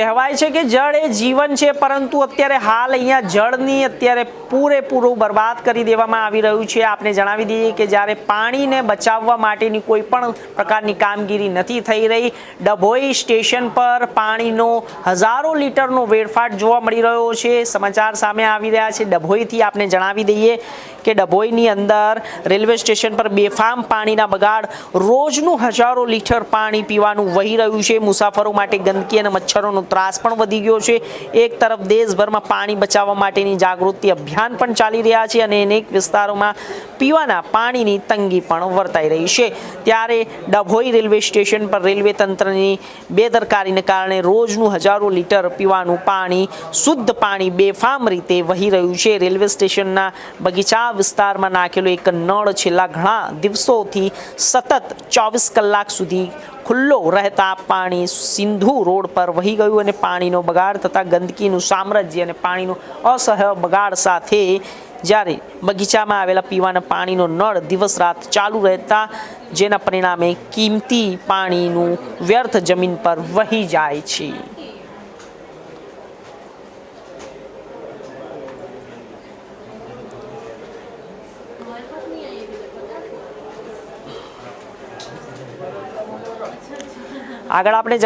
કહેવાય છે કે જળ એ જીવન છે, પરંતુ અત્યારે હાલ અહીંયા જળની અત્યારે પૂરેપૂરું બરબાદ કરી દેવામાં આવી રહ્યું છે. આપણે જણાવી દઈએ કે જ્યારે પાણીને બચાવવા માટેની કોઈ પણ પ્રકારની કામગીરી નથી થઈ રહી, ડભોઈ સ્ટેશન પર પાણીનો હજારો લીટરનો વેડફાટ જોવા મળી રહ્યો છે. સમાચાર સામે આવી રહ્યા છે. ડભોઈથી આપણે જણાવી દઈએ કે ડભોઈની અંદર રેલવે સ્ટેશન પર બેફામ પાણીના બગાડ, રોજનું હજારો લીટર પાણી પીવાનું વહી રહ્યું છે. મુસાફરો માટે ગંદકી અને મચ્છરોનો ત્રાસ પણ વધી ગયો છે. એક તરફ દેશભરમાં પાણી બચાવવા માટેની જાગૃતિ અભિયાન પણ ચાલી રહ્યા છે અને અનેક વિસ્તારોમાં પીવાના પાણીની તંગી પણ વર્તાઈ રહી છે. ત્યારે ડભોઈ રેલવે સ્ટેશન પર રેલવે તંત્રની બેદરકારીને કારણે રોજનું હજારો લીટર પીવાનું પાણી, શુદ્ધ પાણી બેફામ રીતે વહી રહ્યું છે. રેલવે સ્ટેશનના બગીચા વિસ્તારમાં નાખેલો એક નળ છેલ્લા ઘણા દિવસોથી સતત ચોવીસ કલાક સુધી ખુલ્લો રહેતા પાણી સિંધુ રોડ પર વહી ગયું અને પાણીનો બગાડ થતાં ગંદકીનું સામ્રાજ્ય અને પાણીનો અસહ્ય બગાડ સાથે જ્યારે બગીચામાં આવેલા પીવાના પાણીનો નળ દિવસ રાત ચાલુ રહેતા, જેના પરિણામે કિંમતી પાણીનું વ્યર્થ જમીન પર વહી જાય છે. આગળ આપણે